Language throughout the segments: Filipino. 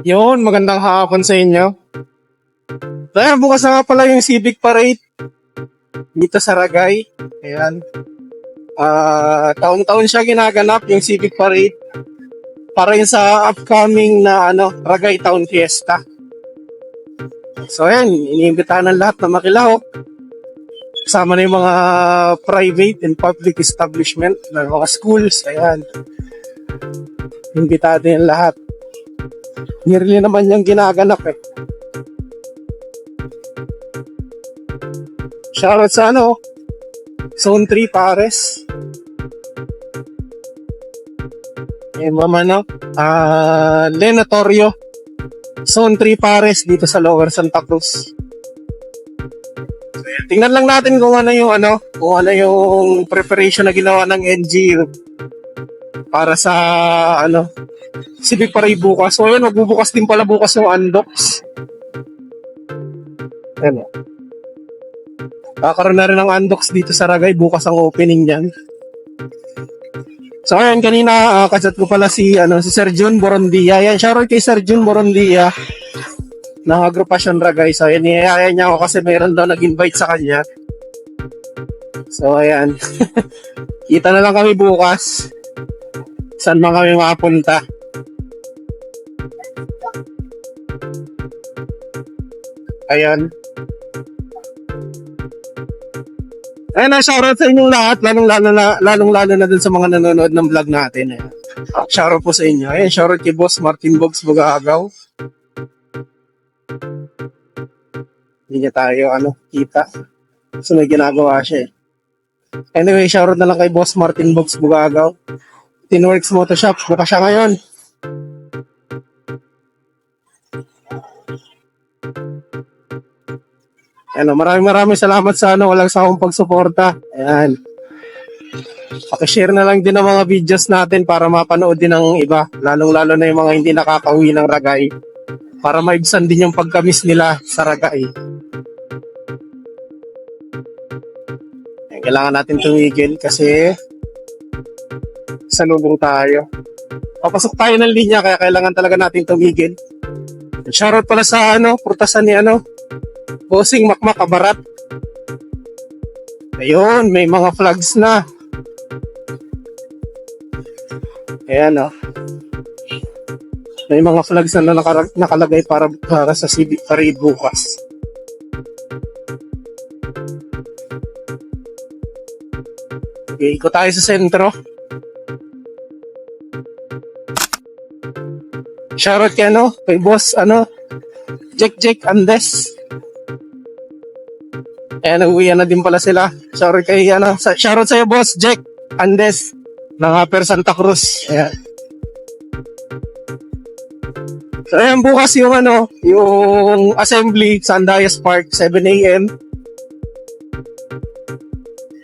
Yun, magandang hapon sa inyo. Dahil bukas na nga pala yung Civic Parade dito sa Ragay. Ayan. Ah, taon-taon siya ginaganap yung Civic Parade para yun sa upcoming na ano, Ragay Town Fiesta. So ayan, iniimbitahan ng lahat na makilahok. Kasama na yung mga private and public establishment ng mga schools. Ayan. Imbitado yung lahat. Yearly naman yung ginaganap eh. Shoutout sa ano, Zone 3 Pares. Eh, mama no, ah, Lenatorio. Zone 3 Pares dito sa Lower Santa Cruz. So, yan. Tingnan lang natin kung ano yung ano, kung ano yung preparation na ginawa ng NGU para sa ano, Civic Parade bukas. So, yun, magbubukas din pala bukas yung Undocs. Ayan o. Kakaroon na rin ng Undocs dito sa Ragay. Bukas ang opening niyan. So, ayan, kanina, uh, kachat ko pala si, ano, si Sir Jun Borondia. Yan, shoutout kay Sir Jun Borondia ng Agrupasyon Ragay. So, ayan, niyayaya niya ako kasi mayroon daw nag-invite sa kanya. So, ayan. Kita na lang kami bukas. Saan man kami makapunta. Ayan. Ayan na, shoutout sa inyong lahat, lalong lalo na, lalong lalo na dun sa mga nanonood ng vlog natin. Ayan. Shoutout po sa inyo. Ayan, shoutout kay Boss Martin Bogs Bugagaw. Hindi niya tayo, ano, kita. So, may ginagawa siya eh. Anyway, shoutout na lang kay Boss Martin Bogs Bugagaw. Tinworks Motoshop, buka siya ngayon. Ano, maraming maraming salamat sa ano, walang sawang pagsuporta. Ayan. Pakishare na lang din ang mga videos natin para mapanood din ng iba. Lalong-lalo na yung mga hindi nakakauwi ng ragay. Para maibsan din yung pagkamis nila sa ragay. Kailangan natin tumigil kasi sa lubong tayo. Papasok tayo ng linya kaya kailangan talaga natin tumigil. Shoutout pala sa ano, purtasan ni ano, Bossing Makmak Kabarat. Ayun, may mga flags na. Ayan oh. May mga flags na nakalagay para, para sa civic parade bukas. Okay, ikot tayo sa sentro. Shoutout kay ano, kay boss, ano, Jack Jack Andes. Ayan, uwian na din pala sila. Shoutout kay, ano, sa, shoutout sa'yo boss, Jack Andes, ng Upper Santa Cruz. Ayan. So, ayan, bukas yung ano, yung assembly sa Andayas Park, 7 a.m.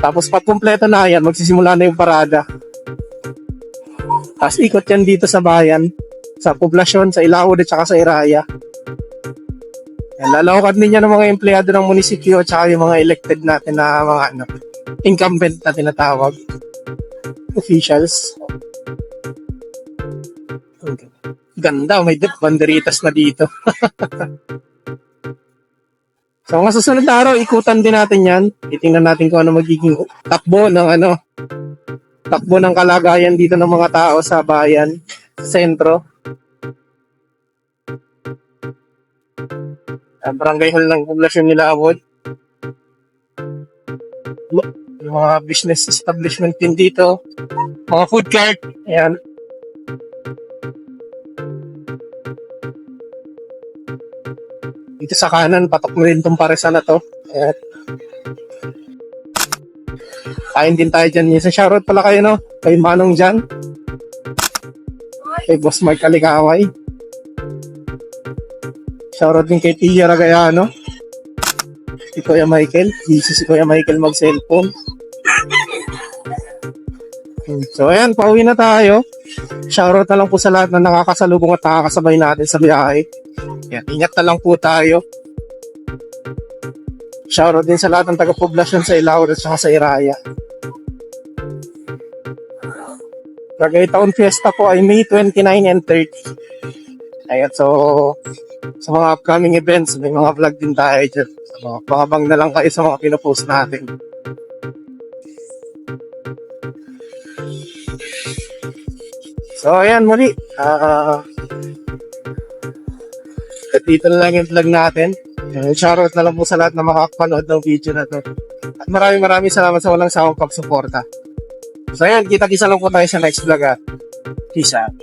Tapos pag kumpleto na yan, magsisimula na yung parada. Tapos ikot yan dito sa bayan, sa poblasyon, sa Ilawod at saka sa Iraya. Lalawakan din yan ng mga empleyado ng munisipyo at saka yung mga elected natin na mga ano, incumbent na tinatawag. Officials. Ganda, may banderitas na dito. So, mga susunod na araw, ikutan din natin yan. Titingnan natin kung ano magiging takbo ng ano, takbo ng kalagayan dito ng mga tao sa bayan, sa sentro. Uh, barangay hall ng poblasyon nila Abod. Yung mga business establishment din dito. Mga food cart. Ayan. Dito sa kanan, patok na rin itong paresan na to. Ayan. Kain din tayo dyan. Sa shoutout pala kayo, no? Kay Manong dyan. Kay Boss Mark Alikaway. Shoutout din kay Tia Ragayano. Si Kuya Michael. Busy si Kuya Michael mag-cellphone. So ayan, pauwi na tayo. Shoutout na lang po sa lahat na nakakasalubong at nakakasabay natin sa biyahe. Yan, ingat na lang po tayo. Shoutout din sa lahat ng taga-poblasyon sa Ilawod at saka sa Iraya. Ragay Town Fiesta po ay May 29 and 30. Ayan, so, sa mga upcoming events, may mga vlog din tayo dyan. So, pangabang na lang kayo sa mga pinopost natin. So, ayan, muli. Ah, at dito na lang yung vlog natin. Uh, shoutout na lang po sa lahat na makakapanood ng video na to. At maraming maraming salamat sa walang sawang pagsuporta. So, ayan, kita-kisa lang po tayo sa next vlog. ah. Peace out.